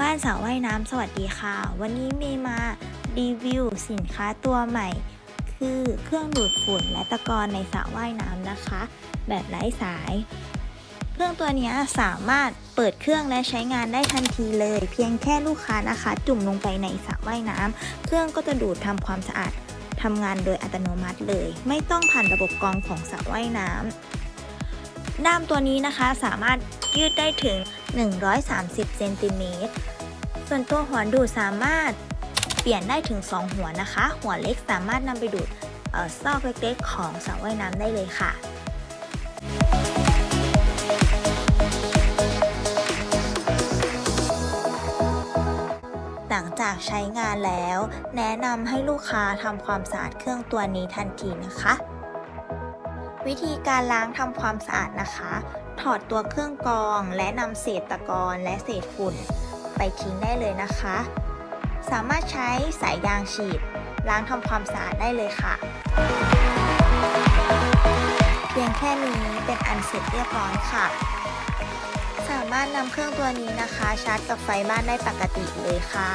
บ้านสาวว่ายน้ำสวัสดีค่ะ วันนี้มีมารีวิวสินค้าตัวใหม่ คือเครื่องดูดฝุ่นและตะกอนในสระว่ายน้ำนะคะ แบบไร้สาย เครื่องตัวนี้สามารถเปิดเครื่องและใช้งานได้ทันทีเลย เพียงแค่ลูกค้านะคะ จุ่มลงไปในสระว่ายน้ำเครื่องก็จะดูดทำความสะอาดทำงานโดยอัตโนมัติเลย ไม่ต้องผ่านระบบกรองของสระว่ายน้ำด้ามตัวนี้นะคะสามารถยืดได้ถึง 130 เซนติเมตร ส่วนตัวหัวดูดสามารถเปลี่ยนได้ถึง 2 หัวนะคะ หัวเล็กสามารถนำไปดูดออซอกเล็กๆ ของสระว่ายน้ำได้เลยค่ะหลังจากใช้งานแล้ว แนะนำให้ลูกค้าทำความสะอาดเครื่องตัวนี้ทันทีนะคะ วิธีการล้างทำความสะอาดนะคะ ถอดตัวเครื่องกรองและนำเศษตะกอนและเศษฝุ่น ไปทิ้งได้เลยนะคะ สามารถใช้สายยางฉีด ล้างทำความสะอาดได้เลยค่ะ เพียงแค่นี้เป็นอันเสร็จเรียบร้อยค่ะ สามารถนำเครื่องตัวนี้นะคะ ชาร์จกับไฟบ้านได้ปกติเลยค่ะ